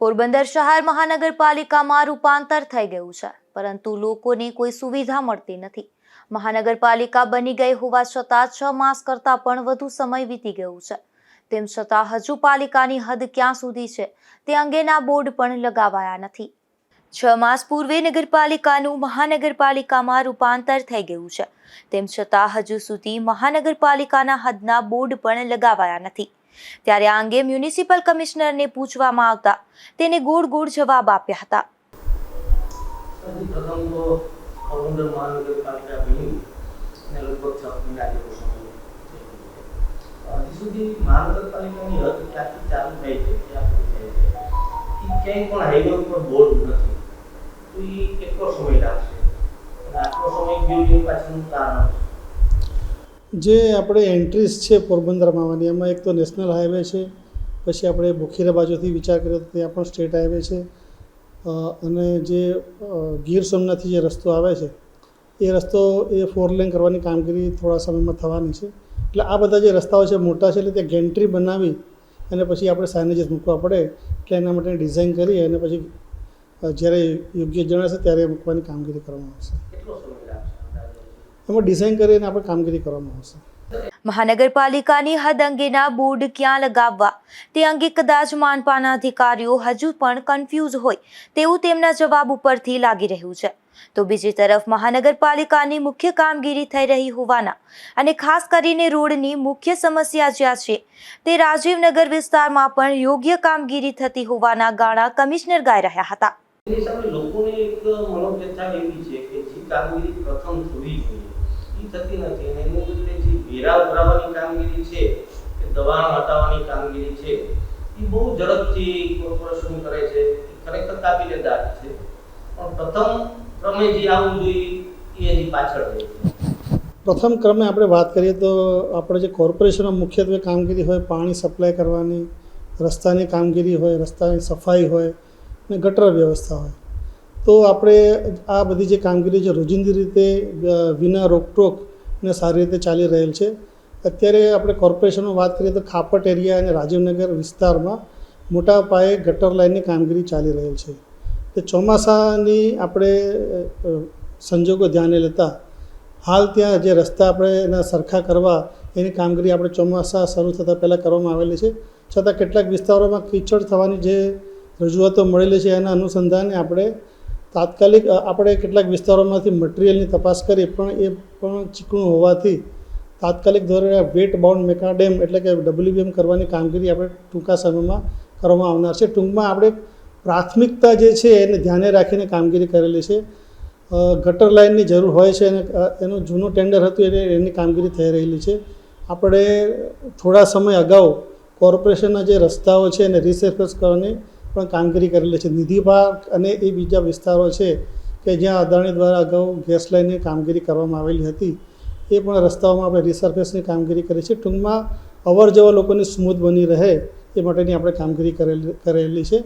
પોરબંદર શહેર મહાનગરપાલિકામાં રૂપાંતર થઈ ગયું છે, પરંતુ લોકોને કોઈ સુવિધા મળતી નથી. મહાનગરપાલિકા બની ગઈ હોવા છતાં છ માસ કરતાં પણ વધુ સમય વીતી ગયું છે. તેમ છતાં હજુ પાલિકાની હદ ક્યાં સુધી છે, તે અંગેના બોર્ડ પણ લગાવાયા નથી. છ માસ પૂર્વે નગરપાલિકાનું મહાનગરપાલિકામાં રૂપાંતર થઈ ગયું છે. તેમ છતાં હજુ સુધી મહાનગરપાલિકાના હદના બોર્ડ પણ લગાવાયા નથી. ત્યારે આ અંગે મ્યુનિસિપલ કમિશનરને પૂછવામાં આવતા તેને ગોળ ગોળ જવાબ આપ્યા હતા. મહાનગરપાલિકાની પણ હાઈવે ઉપર બોર્ડ નથી. જે આપણે એન્ટ્રીઝ છે પોરબંદરમાં આવવાની એમાં એક તો નેશનલ હાઈવે છે, પછી આપણે બુખીરા બાજુથી વિચાર કર્યો તો ત્યાં પણ સ્ટેટ હાઈવે છે. અને જે ગીર સોમનાથથી જે રસ્તો આવે છે, એ રસ્તો એ ફોર લેન કરવાની કામગીરી થોડા સમયમાં થવાની છે. એટલે આ બધા જે રસ્તાઓ છે, મોટા છે, એટલે ત્યાં ગેન્ટ્રી બનાવી અને પછી આપણે સાઇનેજીસ મૂકવા પડે, એટલે એના માટે ડિઝાઇન કરી અને પછી જ્યારે યોગ્ય જણાશે ત્યારે મૂકવાની કામગીરી કરવામાં આવશે. એમાં ડિઝાઇન કરીને આપણે કામગીરી કરવામાં આવશે. મહાનગરપાલિકાની હદ અંગેના બોર્ડ ક્યાં લગાવવા? તે અંગે કદાચ માનપાના અધિકારીઓ હજુ પણ કન્ફ્યુઝ હોય તેવું તેમના જવાબ ઉપરથી લાગી રહ્યું છે. તો બીજી તરફ મહાનગરપાલિકાની મુખ્ય કામગીરી થઈ રહી હોવાના અને ખાસ કરીને રોડની મુખ્ય સમસ્યા જ્યાં છે, તે રાજીવનગર વિસ્તારમાં પણ યોગ્ય કામગીરી થતી હોવાના ગાણા કમિશનર ગાઈ રહ્યા હતા. લોકોને એક મનોવ્યથા છે પ્રથમ થવી જોઈએ. એ થતી નથી કામગીરી છે કે દબાણ કામગીરી છે, એ બહુ ઝડપથી પ્રથમ ક્રમે જે પાછળ પ્રથમ ક્રમે આપણે વાત કરીએ તો આપણે જે કોર્પોરેશનમાં મુખ્યત્વે કામગીરી હોય, પાણી સપ્લાય કરવાની, રસ્તાની કામગીરી હોય, રસ્તાની સફાઈ હોય અને ગટર વ્યવસ્થા હોય. તો આપણે આ બધી જે કામગીરી છે, રોજિંદી રીતે વિના રોકટોક ને સારી રીતે ચાલી રહેલ છે. અત્યારે આપણે કોર્પોરેશનમાં વાત કરીએ તો ખાપટ એરિયા અને રાજીવનગર વિસ્તારમાં મોટા પાયે ગટર લાઇનની કામગીરી ચાલી રહેલ છે. તે ચોમાસાની આપણે સંજોગો ધ્યાને લેતા હાલ ત્યાં જે રસ્તા આપણે એના સરખા કરવા એની કામગીરી આપણે ચોમાસા શરૂ થતાં પહેલાં કરવામાં આવેલી છે. છતાં કેટલાક વિસ્તારોમાં કીચડ થવાની જે રજૂઆતો મળેલી છે એના અનુસંધાને આપણે તાત્કાલિક આપણે કેટલાક વિસ્તારોમાંથી મટિરિયલની તપાસ કરી, પણ એ પણ ચીકણું હોવાથી તાત્કાલિક ધોરણે વેટ બાઉન્ડ મેકાડેમ એટલે કે ડબલ્યુબીએમ કરવાની કામગીરી આપણે ટૂંકા સમયમાં કરવામાં આવનાર છે. ટૂંકમાં આપણે પ્રાથમિકતા જે છે એને ધ્યાને રાખીને કામગીરી કરેલી છે. ગટર લાઇનની જરૂર હોય છે અને એનું જૂનું ટેન્ડર હતું એને એની કામગીરી થઈ રહેલી છે. આપણે થોડા સમય અગાઉ કોર્પોરેશનના જે રસ્તાઓ છે એને રિસર્ફેસ કરવાની પણ કામગીરી કરેલી છે. નિધિ પાર્ક અને એ બીજા વિસ્તારો છે કે જ્યાં અદાણી દ્વારા અગાઉ ગેસ લાઇનની કામગીરી કરવામાં આવેલી હતી. એ પણ રસ્તાઓમાં આપણે રિસર્ફેસની કામગીરી કરી છે. ટૂંકમાં અવર જવર લોકોની સ્મૂથ બની રહે એ માટેની આપણે કામગીરી કરેલી કરેલી છે.